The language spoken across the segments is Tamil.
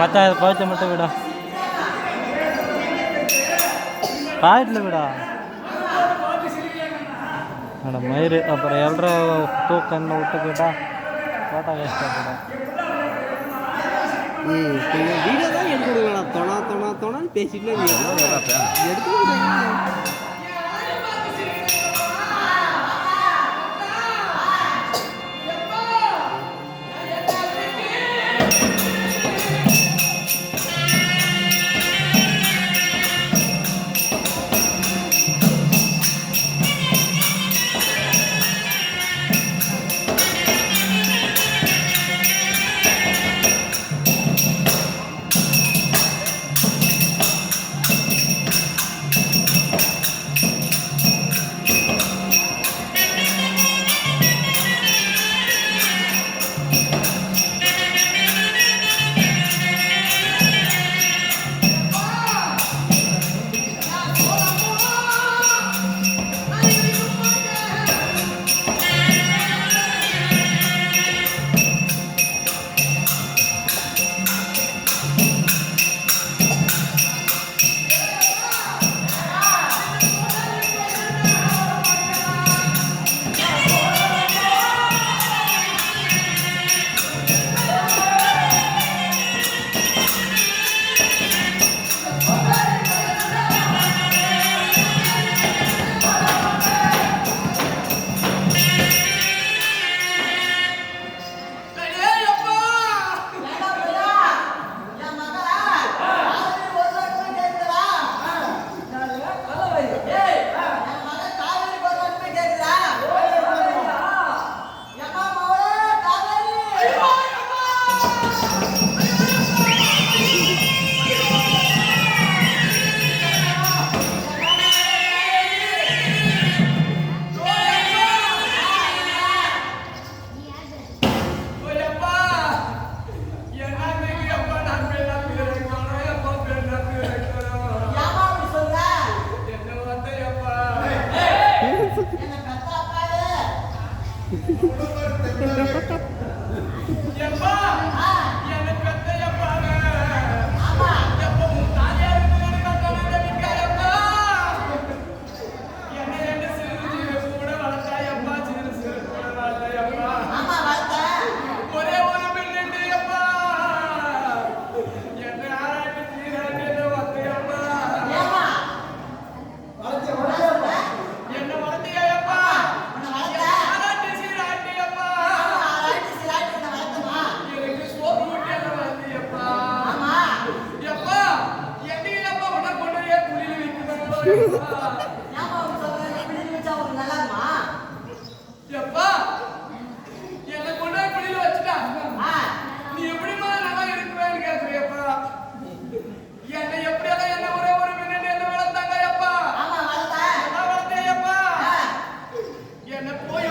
இது பழுத்த மட்டும் விடா. பாக்கெட்டில் விடா. அட மயிறு அப்புறம் எல்ற தூக்கன்னு விட்டு போயிட்டா போட்டா வேஸ்ட்டாக போயிடும். வீடியோ தான் எடுத்து கொடுக்கலாம் தொணா தொணா தொணான்னு பேசிட்டு எப்பா? என்னை கொண்டு போய்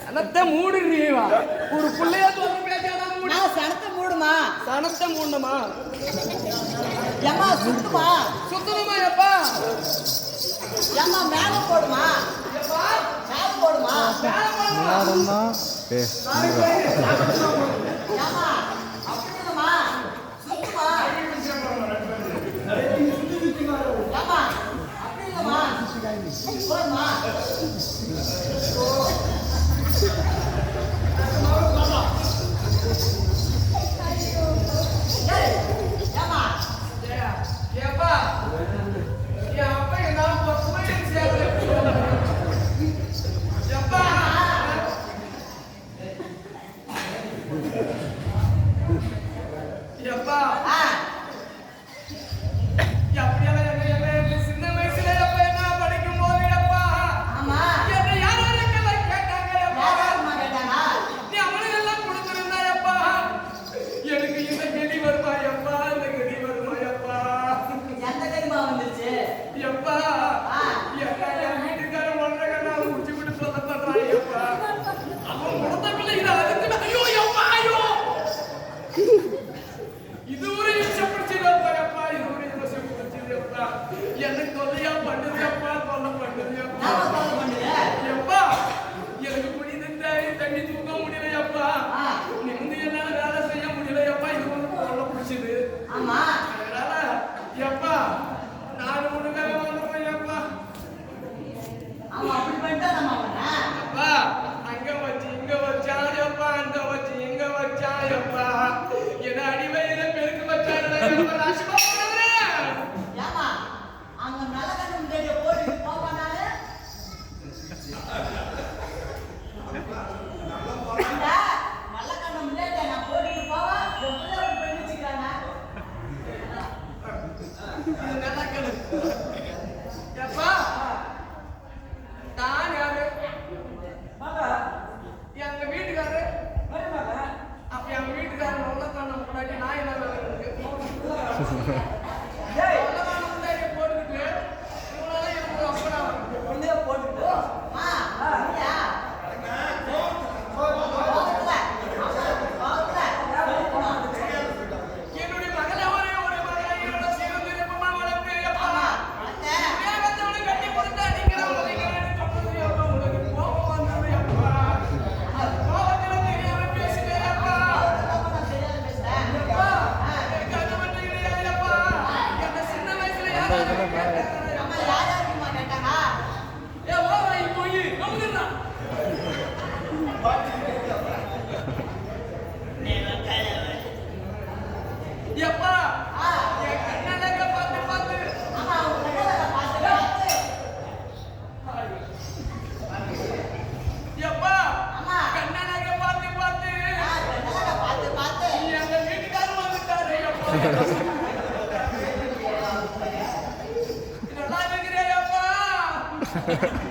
சனத்தை மூடுறீவா ஒரு புள்ளைய தோறு பேசாதான் மூடு. சனத்தை மூடணுமா சுத்தணுமா எப்பா? மேல போடுமா? மேல போடுமா. யாருன்னா ஏ ஏமா அப்படிங்கம்மா சுத்துமா ஏமா அப்படிங்கம்மா até me divulgar um Ha ha ha.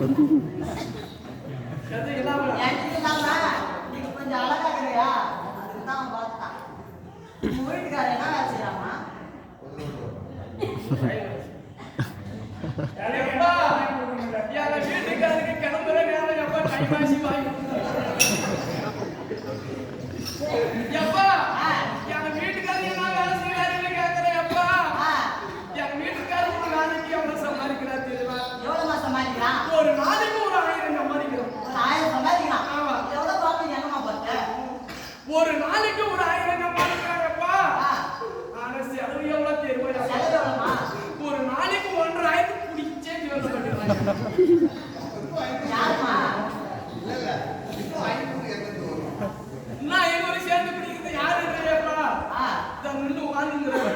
Có gì đâu?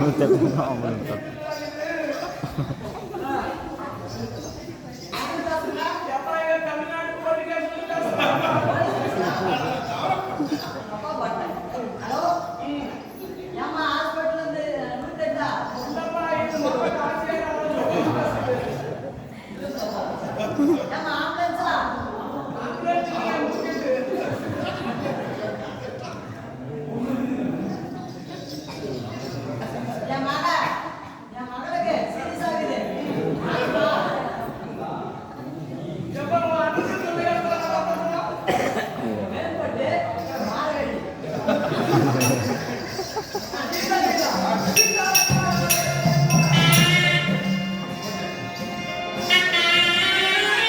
منتبه عمر منتبه.